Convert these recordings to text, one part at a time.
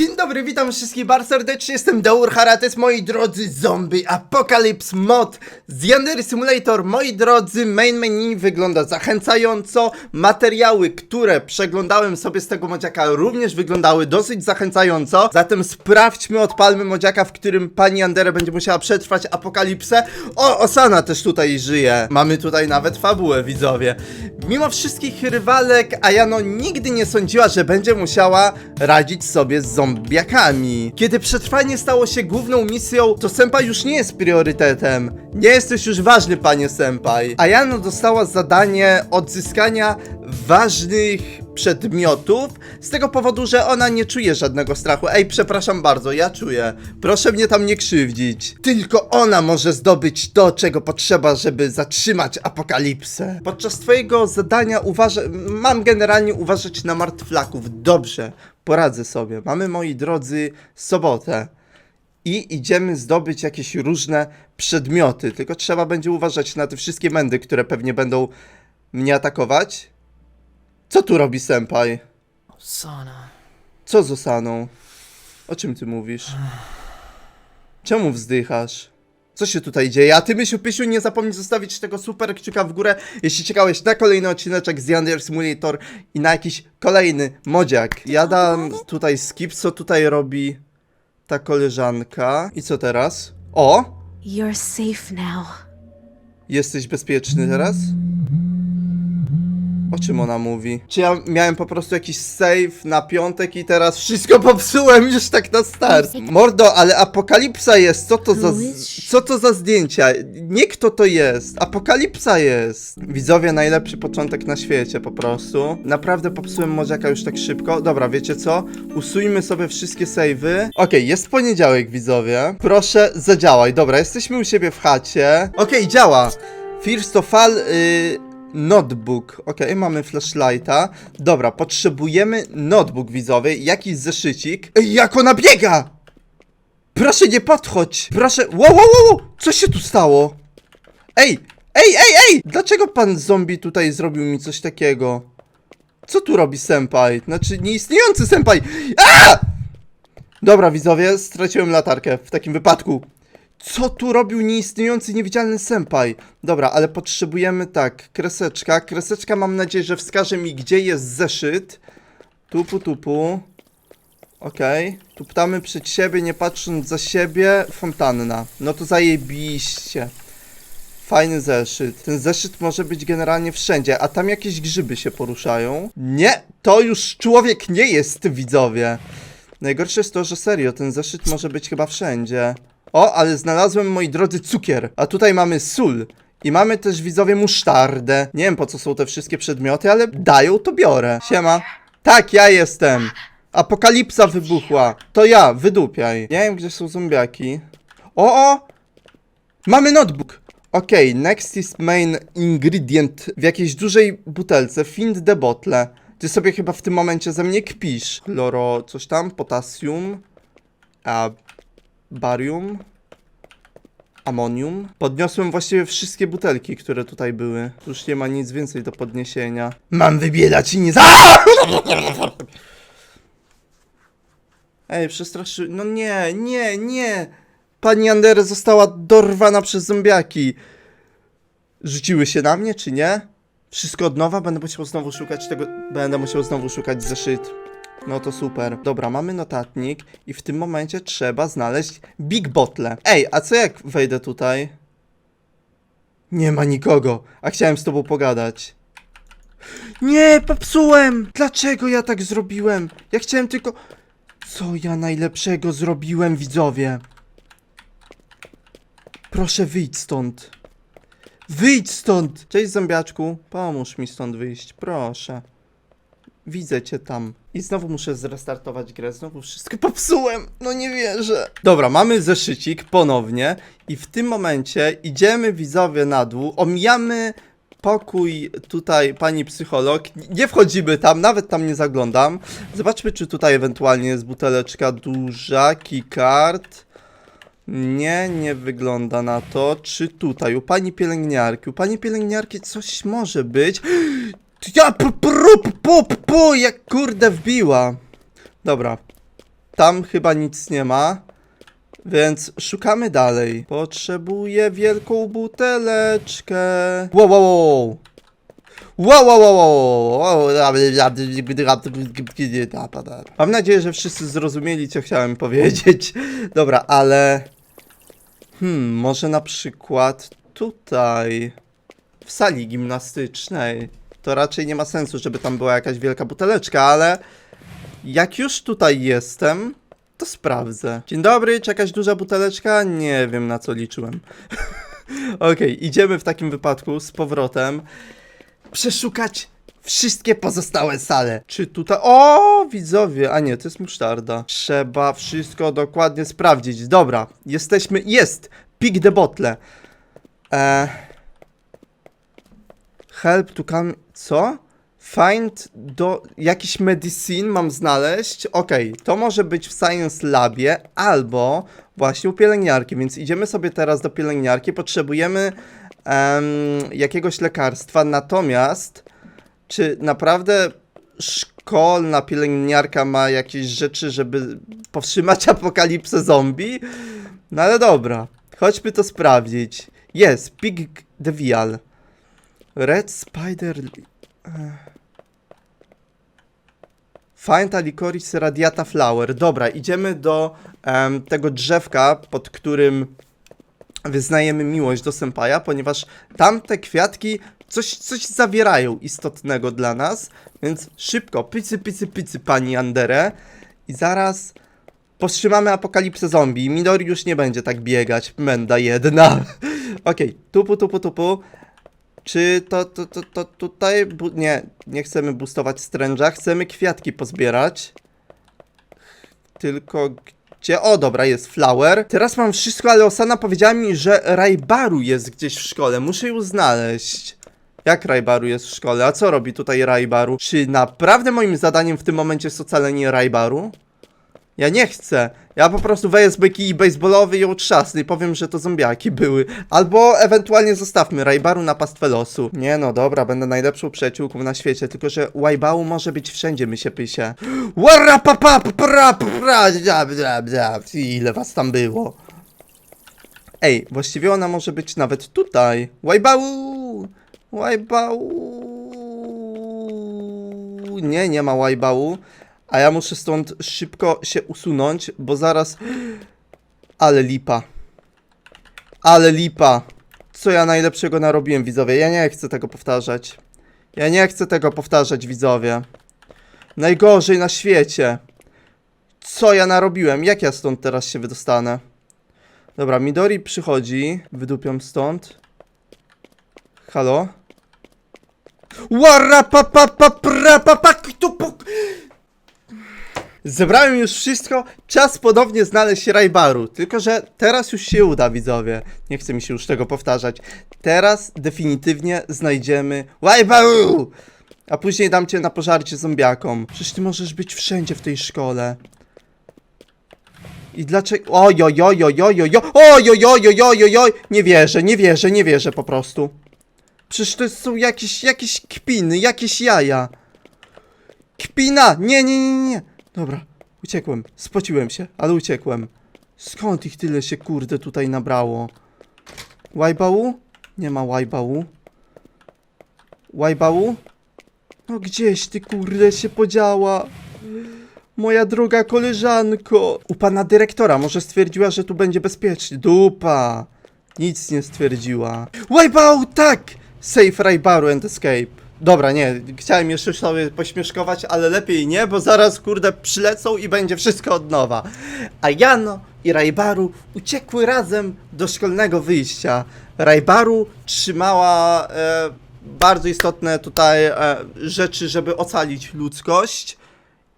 Dzień dobry, witam wszystkich bardzo serdecznie, jestem Daur Harates, moi drodzy zombie Apocalypse mod z Yandere Simulator, moi drodzy, main menu wygląda zachęcająco, materiały, które przeglądałem sobie z tego modziaka również wyglądały dosyć zachęcająco, zatem sprawdźmy, odpalmy modziaka, w którym pani Yandere będzie musiała przetrwać apokalipsę, o, Osana też tutaj żyje, mamy tutaj nawet fabułę, widzowie, mimo wszystkich rywalek, Ayano nigdy nie sądziła, że będzie musiała radzić sobie z Kiedy przetrwanie stało się główną misją, to senpai już nie jest priorytetem. Nie jesteś już ważny, panie senpai. Ayano dostała zadanie odzyskania ważnych przedmiotów z tego powodu, że ona nie czuje żadnego strachu. Ej, przepraszam bardzo, ja czuję. Proszę mnie tam nie krzywdzić. Tylko ona może zdobyć to, czego potrzeba, żeby zatrzymać apokalipsę. Podczas twojego zadania uważa... mam generalnie uważać na martwlaków. Dobrze, poradzę sobie. Mamy, moi drodzy, sobotę. I idziemy zdobyć jakieś różne przedmioty. Tylko trzeba będzie uważać na te wszystkie mędy, które pewnie będą mnie atakować. Co tu robi senpai? Sana. Co z Osaną? O czym ty mówisz? Czemu wzdychasz? Co się tutaj dzieje? A ty, Mysiu Pysiu, nie zapomnij zostawić tego super kciuka w górę, jeśli czekałeś na kolejny odcineczek z Yandere Simulator i na jakiś kolejny modziak. Ja dam tutaj skip, co tutaj robi ta koleżanka. I co teraz? O! You're safe now. Jesteś bezpieczny teraz? O czym ona mówi? Czy ja miałem po prostu jakiś save na piątek i teraz wszystko popsułem już tak na start? Mordo, ale apokalipsa jest, co to za... Co to za zdjęcia? Nie kto to jest, apokalipsa jest. Widzowie, najlepszy początek na świecie po prostu. Naprawdę popsułem modziaka już tak szybko. Dobra, wiecie co? Usujmy sobie wszystkie savey. Okej, jest poniedziałek, widzowie. Proszę, zadziałaj. Dobra, jesteśmy u siebie w chacie. Okej, działa. First of all, y, Notebook. Okej, mamy flashlighta. Dobra, potrzebujemy notebook widzowy, jakiś zeszycik. Ej, jak ona biega! Proszę nie podchodź! Proszę. Wow, wow! wow! Co się tu stało? Ej! Ej, ej, ej! Dlaczego pan zombie tutaj zrobił mi coś takiego? Co tu robi senpai? Znaczy, nieistniejący senpai! A! Dobra, widzowie, straciłem latarkę w takim wypadku. Co tu robił nieistniejący, niewidzialny senpai? Dobra, ale potrzebujemy tak, kreseczka. Kreseczka mam nadzieję, że wskaże mi, gdzie jest zeszyt. Tupu, tupu. Okej. Tu ptamy przed siebie, nie patrząc za siebie. Fontanna. No to zajebiście. Fajny zeszyt. Ten zeszyt może być generalnie wszędzie, a tam jakieś grzyby się poruszają. Nie, to już człowiek nie jest, widzowie. Najgorsze jest to, że serio, ten zeszyt może być chyba wszędzie. O, ale znalazłem, moi drodzy, cukier. A tutaj mamy sól. I mamy też, widzowie, musztardę. Nie wiem, po co są te wszystkie przedmioty, ale dają, to biorę. Siema. Tak, ja jestem. Apokalipsa wybuchła. To ja, wydupiaj. Nie wiem, gdzie są zombiaki. O, o! Mamy notebook. Okej, next is main ingredient w jakiejś dużej butelce. Find the bottle. Ty sobie chyba w tym momencie ze mnie kpisz. Chloro, coś tam, potasium, a barium, amonium. Podniosłem właściwie wszystkie butelki, które tutaj były. Tu Już nie ma nic więcej do podniesienia. Mam wybielać i nie za... Ej, przestraszy... No nie, nie, nie! Pani Andere została dorwana przez zombiaki. Rzuciły się na mnie, czy nie? Wszystko od nowa? Będę musiał znowu szukać tego... Będę musiał znowu szukać zeszyt. No to super. Dobra, mamy notatnik i w tym momencie trzeba znaleźć Big Bottle. Ej, a co jak wejdę tutaj? Nie ma nikogo, a chciałem z tobą pogadać. Nie, popsułem! Dlaczego ja tak zrobiłem? Ja chciałem tylko... Co ja najlepszego zrobiłem, widzowie? Proszę wyjdź stąd. Wyjdź stąd! Cześć zombiaczku, pomóż mi stąd wyjść, proszę. Widzę cię tam. I znowu muszę zrestartować grę, znowu wszystko popsułem. No nie wierzę. Dobra, mamy zeszycik ponownie i w tym momencie idziemy widzowie na dół, omijamy pokój tutaj pani psycholog. Nie wchodzimy tam, nawet tam nie zaglądam. Zobaczmy, czy tutaj ewentualnie jest buteleczka duża, keycard. Nie, nie wygląda na to. Czy tutaj, u pani pielęgniarki? U pani pielęgniarki coś może być. Ja, pu, pu, pu, jak kurde wbiła. Dobra. tam chyba nic nie ma. Więc szukamy dalej. Potrzebuję wielką buteleczkę. Wow, wow. Wow, wow, wow, wow, wow. Mam nadzieję, że wszyscy zrozumieli, co chciałem powiedzieć. Dobra, ale... Hmm, może na przykład tutaj, w sali gimnastycznej. To raczej nie ma sensu, żeby tam była jakaś wielka buteleczka, ale jak już tutaj jestem, to sprawdzę. Dzień dobry, czy jakaś duża buteleczka? Nie wiem, na co liczyłem. Okej, idziemy w takim wypadku z powrotem przeszukać wszystkie pozostałe sale. Czy tutaj... O, widzowie! A nie, to jest musztarda. Trzeba wszystko dokładnie sprawdzić. Dobra, jesteśmy... Jest! Pick the bottle. E... Help to come... Co? Find do... Jakiś medicine mam znaleźć? Okej, to może być w Science Labie albo właśnie u pielęgniarki, więc idziemy sobie teraz do pielęgniarki. Potrzebujemy em, jakiegoś lekarstwa, natomiast czy naprawdę szkolna pielęgniarka ma jakieś rzeczy, żeby powstrzymać apokalipsę zombie? No ale dobra, chodźmy to sprawdzić. Jest, Pig the Vial. Red Spider... Find a licorice radiata flower. Dobra, idziemy do em, tego drzewka, pod którym wyznajemy miłość do Senpaja, ponieważ tamte kwiatki coś, coś zawierają istotnego dla nas, więc szybko, pycy, pycy, pycy, pani Andere i zaraz powstrzymamy apokalipsę zombie. Midori już nie będzie tak biegać, menda jedna. Okej, tupu, tupu, tupu. Czy to, to, to, to tutaj, bu- nie, nie chcemy boostować Strange'a, chcemy kwiatki pozbierać. Tylko gdzie? O, dobra, jest Flower. Teraz mam wszystko, ale Osana powiedziała mi, że Rajbaru jest gdzieś w szkole. Muszę ją znaleźć. Jak Rajbaru jest w szkole? A co robi tutaj Rajbaru? Czy naprawdę moim zadaniem w tym momencie jest ocalenie Rajbaru? Ja nie chcę. Ja po prostu wezmę kij baseballowy i ją i powiem, że to zombiaki były. Albo ewentualnie zostawmy Rajbaru na pastwę losu. Nie no, dobra, będę najlepszą przyjaciółką na świecie, tylko że Wajbału może być wszędzie, my się pysie. Ile was tam było? Ej, właściwie ona może być nawet tutaj. Wajbału! Wajbału! Nie, nie ma Wajbału. A ja muszę stąd szybko się usunąć, bo zaraz... Ale lipa. Ale lipa. Co ja najlepszego narobiłem, widzowie? Ja nie chcę tego powtarzać. Ja nie chcę tego powtarzać, widzowie. Najgorzej na świecie. Co ja narobiłem? Jak ja stąd teraz się wydostanę? Dobra, Midori przychodzi. Wydupiam stąd. Halo? Warra pa pa pa pra pa pa tu Zebrałem już wszystko, czas ponownie znaleźć Rajbaru. Tylko, że teraz już się uda, widzowie. Nie chcę mi się już tego powtarzać. Teraz definitywnie znajdziemy Rajbaru! A później dam cię na pożarcie zombiakom. Przecież ty możesz być wszędzie w tej szkole. I dlaczego... Ojojojojojojo... Ojojojojojojojo... Nie wierzę, nie wierzę, nie wierzę po prostu. Przecież to są jakieś, jakieś kpiny, jakieś jaja. Kpina! Nie, nie, nie, nie. Dobra, uciekłem. Spociłem się, ale uciekłem. Skąd ich tyle się kurde tutaj nabrało? Łajbału? Nie ma łajbału. Łajbału? No gdzieś ty kurde się podziała. Moja droga koleżanko. U pana dyrektora może stwierdziła, że tu będzie bezpiecznie. Dupa. Nic nie stwierdziła. Wipeout, tak! Save Raybaru and escape. Dobra, nie, chciałem jeszcze sobie pośmieszkować, ale lepiej nie, bo zaraz kurde przylecą i będzie wszystko od nowa. A Jano i Raybaru uciekły razem do szkolnego wyjścia. Raybaru trzymała e, bardzo istotne tutaj e, rzeczy, żeby ocalić ludzkość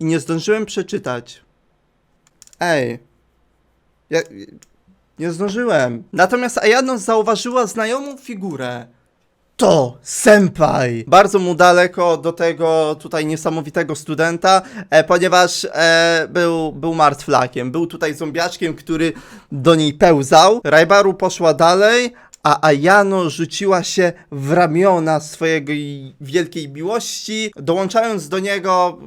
i nie zdążyłem przeczytać. Ej. Ja, nie zdążyłem. Natomiast Ayano zauważyła znajomą figurę. To senpai! Bardzo mu daleko do tego tutaj niesamowitego studenta, e, ponieważ e, był, był martwlakiem. Był tutaj zombiaczkiem, który do niej pełzał. Rajbaru poszła dalej, a Ayano rzuciła się w ramiona swojego i- wielkiej miłości, dołączając do niego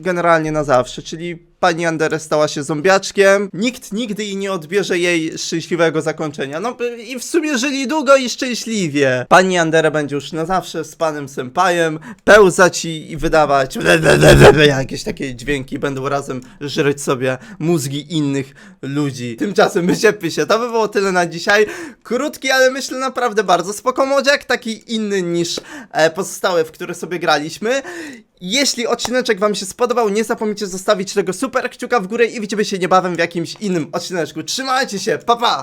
generalnie na zawsze, czyli pani Andere stała się zombiaczkiem. Nikt nigdy jej nie odbierze jej szczęśliwego zakończenia. No i w sumie żyli długo i szczęśliwie. Pani Andere będzie już na zawsze z panem Senpajem pełzać i, i wydawać jakieś takie dźwięki. Będą razem żreć sobie mózgi innych ludzi. Tymczasem my się. To by było tyle na dzisiaj. Krótki, ale myślę naprawdę bardzo spoko modziak, taki inny niż e, pozostałe, w które sobie graliśmy. Jeśli odcineczek wam się spodobał, nie zapomnijcie zostawić tego super kciuka w górę i widzimy się niebawem w jakimś innym odcineczku. Trzymajcie się, pa pa!